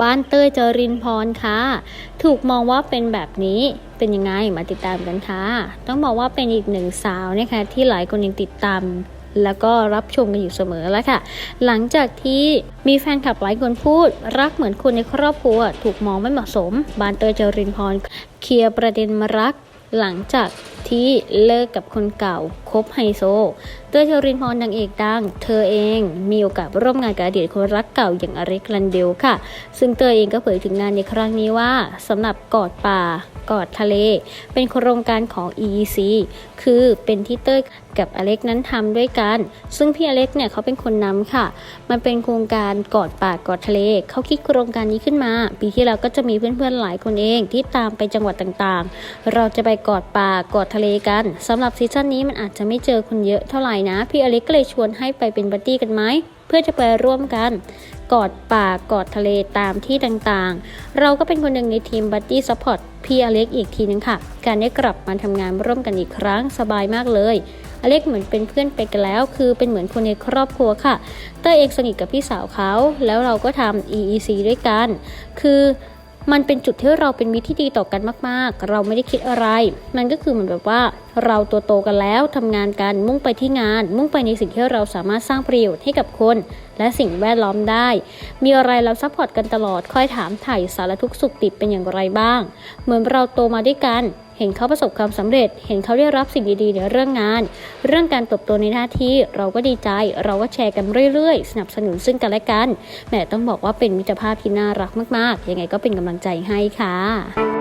บ้านเต้ยจรินพรค่ะ ถูกมองว่าเป็นแบบนี้เป็นยังไงมาติดตามกันค่ะ ต้องบอกว่าเป็นอีกหนึ่งสาวนะคะที่หลายคนยังติดตามแล้วก็รับชมกันอยู่เสมอแล้วค่ะ หลังจากที่มีแฟนคลับหลายคนพูด รักเหมือนคนในครอบครัว ถูกมองไม่เหมาะสม บานเตยเจรินพร เคลียร์ประเด็นมรัก หลังจากที่เลิกกับคนเก่าคบไฮโซเต้ยเจรินพรนางเอกดัง เธอเองมีโอกาสร่วมงานกับอดีตคนรักเก่าอย่างอเล็กลันเดลค่ะ ซึ่งเต้ยเองก็เผยถึงงานในครั้งนี้ว่าสำหรับกอดป่ากอดทะเล เป็นโครงการของ EEC คือเป็นที่เต้ยกับอเล็กนั้นทำด้วยกัน ซึ่งพี่อเล็กเนี่ยเขาเป็นคนนำค่ะ มันเป็นโครงการกอดป่ากอดทะเล เขาคิดโครงการนี้ขึ้นมา ปีที่แล้วก็จะมีเพื่อนๆหลายคนเองที่ตามไปจังหวัดต่างๆ เราจะไปกอดป่ากอดทะเลกันสำหรับซีซั่นนี้มันอาจจะไม่เจอคนเยอะเท่าไหร่นะ พี่อเล็กก็เลยชวนให้ไปเป็นบัดดี้กันไหมเพื่อจะไปร่วมกัน กอดป่ากอดทะเลตามที่ต่างๆ เราก็เป็นคนหนึ่งในทีมบัดดี้ซัพพอร์ตพี่อเล็กอีกทีนึงค่ะ การได้กลับมาทำงานร่วมกันอีกครั้งสบายมากเลยอเล็กเหมือนเป็นเพื่อนไปกันแล้ว คือเป็นเหมือนคนในครอบครัวค่ะ เต้เองสนิทกับพี่สาวเขา แล้วเราก็ทำ EEC ด้วยกัน คือ มันเป็นจุดที่เราเป็นมิตรที่ดีต่อกันมาก ๆ เราไม่ได้คิดอะไร มันก็คือเหมือนแบบว่า เราตัวโตกันแล้วทำงานกันมุ่งไปที่งาน มุ่งไปในสิ่งที่เราสามารถสร้างประโยชน์ให้กับคน และสิ่งแวดล้อมได้ มีอะไรเราซัพพอร์ตกันตลอดคอยถามถ่ายสารทุกสุขติดเป็นอย่างไรบ้าง เหมือนเราโตมาด้วยกัน เห็นเขาประสบความสำเร็จ เห็นเขาได้รับสิ่งดีๆในเรื่องงาน เรื่องการเติบโตในหน้าที่เราก็ดีใจ เราก็แชร์กันเรื่อยๆ สนับสนุนซึ่งกันและกันแหมต้องบอกว่าเป็นมิตรภาพที่น่ารักมากๆ ยังไงก็เป็นกำลังใจให้ค่ะ